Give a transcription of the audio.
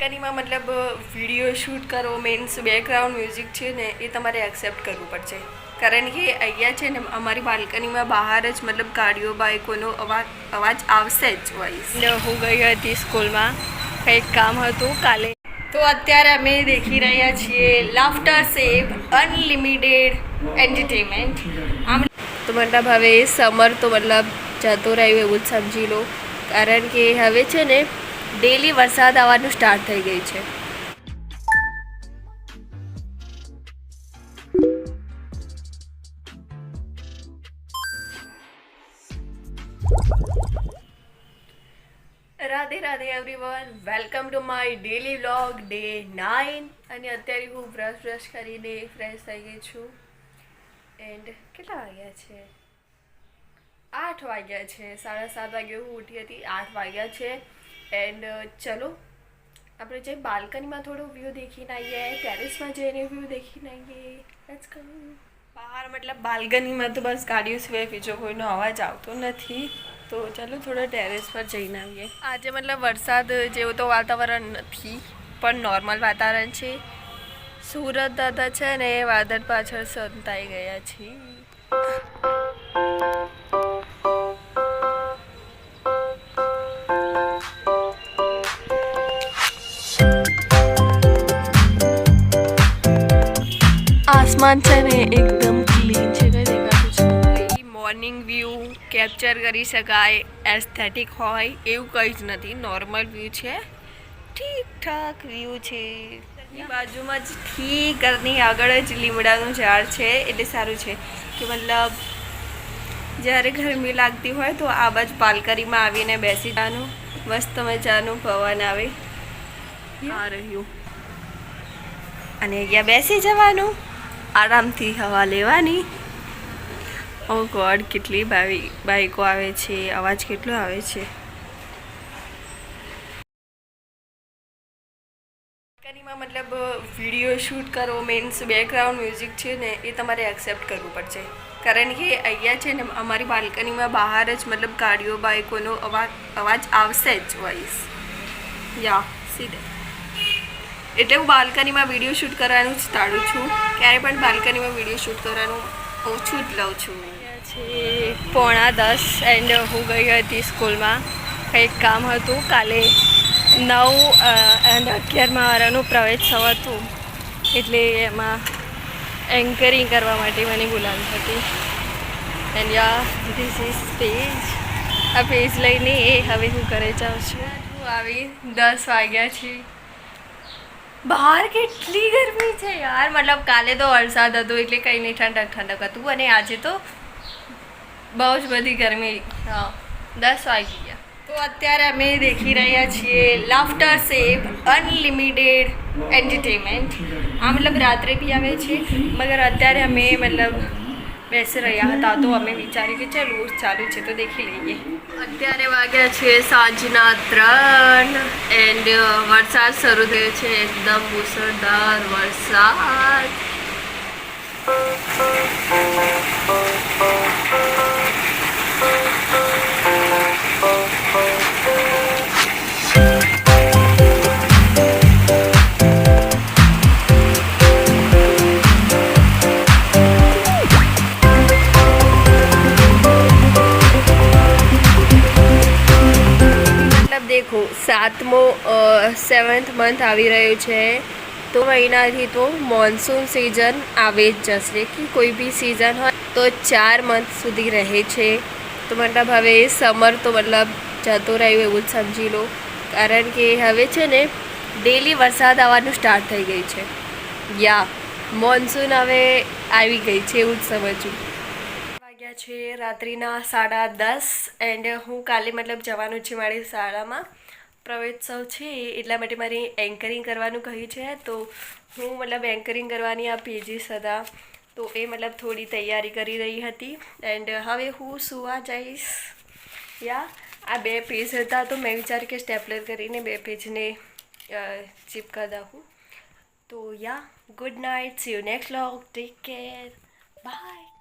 કનીમાં મતલબ, video shoot કરો means background music છે ને, એ તમારે એક્સેપ્ટ કરવું પડશે. કારણ કે અહીંયા છે ને, અમારી બાલ્કનીમાં બહાર જ મતલબ ગાડીઓ બાઇકોનો અવાજ અવાજ આવશે જ વોઇસ હું ગઈ હતી સ્કૂલમાં, કંઈક કામ હતું કાલે. તો અત્યારે અમે દેખી રહ્યા છીએ લાફ્ટર સેફ અનલિમિટેડ એન્ટરટેનમેન્ટ આમ તો મતલબ હવે સમર તો મતલબ જતો રહ્યું એવું જ સમજી લો. કારણ કે હવે છે ને ડેલી વરસાદ આવવાનું સ્ટાર્ટ થઈ ગઈ છે. Radhe Radhe everyone welcome to my daily vlog day nine અને અત્યારે હું બ્રશ બ્રશ કરીને ફ્રેશ થઈ ગઈ છું. એન્ડ કેટલા વાગ્યા છે? આઠ વાગ્યા છે, સાડા સાત વાગે હું ઉઠી હતી, આઠ વાગ્યા છે. એન્ડ ચલો, આપણે જે બાલ્કનીમાં થોડો વ્યૂ દેખીને આવીએ ટેરેસમાં જઈને વ્યૂ દેખીને આવીએ. લેટ્સ ગો બહાર મતલબ બાલ્કનીમાં તો બસ ગાડીઓ સિવાય બીજો કોઈનો અવાજ આવતો નથી. તો ચાલો થોડા ટેરેસ પર જઈને આવીએ. આજે મતલબ વરસાદ જેવું તો વાતાવરણ નથી, પણ નોર્મલ વાતાવરણ છે. સુરત દાદા છે ને એ વાદળ પાછળ સંતાઈ ગયા છે આસમાન છે ને એકદમ ક્લીન છે મોર્નિંગ વ્યૂ કેપ્ચર કરી શકાય એસ્થેટિક હોય, એવું કંઈ જ નથી. નોર્મલ વ્યૂ છે. ઠીક ઠાક વ્યૂ છે. એની બાજુમાં જ ઠીક આગળ જ લીમડાનું ઝાડ છે. એટલે સારું છે કે મતલબ જ્યારે ગરમી લાગતી હોય તો આ બાજુ બાલ્કનીમાં આવીને બેસી જવાનું, મસ્ત મજાનું પવન આવે. આ રહ્યું. અને અહીંયા બેસી જવાનું. આરામથી હવા લેવાની. ઓ ગોડ, કેટલી બાઈકો આવે છે, અવાજ કેટલો આવે છે. બાલ્કનીમાં મતલબ, વીડિયો શૂટ કરો, મીન્સ બેકગ્રાઉન્ડ મ્યુઝિક છે ને, એ તમારે એક્સેપ્ટ કરવું પડશે. કારણ કે અહીંયા છે ને, અમારી બાલ્કનીમાં બહાર જ મતલબ ગાડીઓ બાઇકોનો અવાજ અવાજ આવશે જ વોઇસ યા સીધે એટલે હું બાલ્કનીમાં વીડિયો શૂટ કરવાનું જ ટાળું છું. ક્યારે પણ બાલ્કનીમાં વીડિયો શૂટ કરવાનું ઓછું જ લઉં છું છે પોણા દસ એન્ડ હું ગઈ હતી સ્કૂલમાં. કંઈક કામ હતું. કાલે નવ એન્ડ અગિયારમાં વાળાનું પ્રવેશસવ હતું. એટલે એમાં એન્કરિંગ કરવા માટે મને બોલાવી હતી. And yeah this is page આ પેજ લઈને એ હવે હું ઘરે જાઉં છું. હું આવી દસ વાગ્યા છે. બહાર કેટલી ગરમી છે યાર. મતલબ કાલે તો વરસાદ હતો એટલે કંઈ નહીં, ઠંડક ઠંડક હતું અને આજે તો બહુ જ બધી ગરમી. હા, દસ વાગી ગયા. તો અત્યારે અમે દેખી રહ્યા છીએ લાફ્ટર સેવ અનલિમિટેડ એન્ટરટેનમેન્ટ આ મતલબ રાત્રે બી આવે છે, મગર અત્યારે અમે, મતલબ બેસી રહ્યા હતા તો અમે વિચાર્યું કે ચલો ચાલુ છે તો દેખી લઈએ. અત્યારે વાગ્યા છે સાંજના ત્રણ એન્ડ વરસાદ શરૂ થયો છે. એકદમ મુસળધાર વરસાદ. દેખો સાતમો સેવન્થ મંથ આવી રહ્યો છે. તો મહિનાથી તો મોન્સૂન સિઝન આવે જ જશે કે કોઈ બી સિઝન હોય તો ચાર મંથ સુધી રહે છે. તો મતલબ હવે સમર તો મતલબ જતો રહ્યું એવું જ સમજી લો. કારણ કે હવે છે ને ડેલી વરસાદ આવવાનું સ્ટાર્ટ થઈ ગઈ છે. યા મોન્સૂન હવે આવી ગઈ છે એવું જ સમજવું વાગ્યા છે રાત્રિના સાડા દસ એન્ડ હું કાલે મતલબ જવાનું છે મારી શાળામાં. પ્રવેશોત્સવ છે એટલા માટે મારે એન્કરિંગ કરવાનું કહ્યું છે. તો હું મતલબ એન્કરિંગ કરવાની આ પેજીસ હતા તો એ મતલબ થોડી તૈયારી કરી રહી હતી. એન્ડ હવે હું સુવા જઈશ. યા, આ બે પેજ હતા તો મેં વિચાર્યું કે સ્ટેપલર કરીને બે પેજને ચીપકા દઉં તો yeah good night see you next vlog take care bye